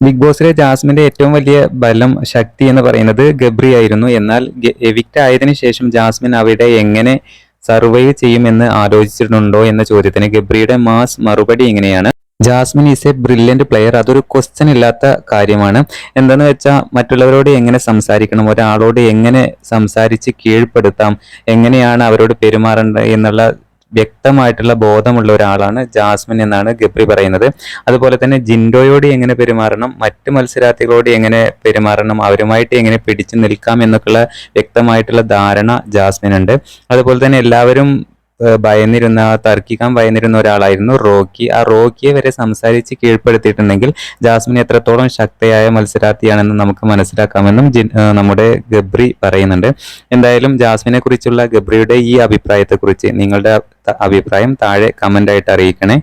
Big ബോസിലെ ജാസ്മിന്റെ ഏറ്റവും വലിയ ബലം ശക്തി എന്ന് പറയുന്നത് ഗബ്രി ആയിരുന്നു. എന്നാൽ എവിക്റ്റ് ആയതിനു ശേഷം ജാസ്മിൻ അവിടെ എങ്ങനെ സർവൈവ് ചെയ്യുമെന്ന് ആലോചിച്ചിട്ടുണ്ടോ എന്ന ചോദ്യത്തിന് ഗബ്രിയുടെ മാസ് മറുപടി ഇങ്ങനെയാണ്. Jasmine is a brilliant player അതൊരു ക്വസ്റ്റ്യൻ ഇല്ലാത്ത കാര്യമാണ്. എന്താന്ന് വെച്ചാൽ മറ്റുള്ളവരോട് എങ്ങനെ സംസാരിക്കണം? ഒരാളോട് എങ്ങനെ സംസാരിച്ച് കീഴ്പ്പെടുത്താം? എങ്ങനെയാണ് അവരോട് പെരുമാറേണ്ടത് എന്നുള്ള വ്യക്തമായിട്ടുള്ള ബോധമുള്ള ഒരാളാണ് ജാസ്മിൻ എന്നാണ് ഗബ്രി പറയുന്നത്. അതുപോലെ തന്നെ ജിൻഡോയോട് എങ്ങനെ പെരുമാറണം മറ്റ് മത്സരാർത്ഥികളോട് എങ്ങനെ പെരുമാറണം അവരുമായിട്ട് എങ്ങനെ പിടിച്ചു നിൽക്കാം എന്നൊക്കെയുള്ള വ്യക്തമായിട്ടുള്ള ധാരണ ജാസ്മിൻ ഉണ്ട് അതുപോലെ തന്നെ എല്ലാവരും ഭയന്നിരുന്ന തർക്കിക്കാൻ ഭയന്നിരുന്ന ഒരാളായിരുന്നു റോക്കി. ആ റോക്കിയെ വരെ സംസാരിച്ച് കീഴ്പ്പെടുത്തിയിട്ടുണ്ടെങ്കിൽ ജാസ്മിൻ എത്രത്തോളം ശക്തയായ മത്സരാർത്ഥിയാണെന്ന് നമുക്ക് മനസ്സിലാക്കാമെന്നും നമ്മുടെ ഗബ്രി പറയുന്നുണ്ട്. എന്തായാലും ജാസ്മിനെ കുറിച്ചുള്ള ഗബ്രിയുടെ ഈ അഭിപ്രായത്തെക്കുറിച്ച് നിങ്ങളുടെ അഭിപ്രായം താഴെ കമന്റ് ആയിട്ട് അറിയിക്കണേ.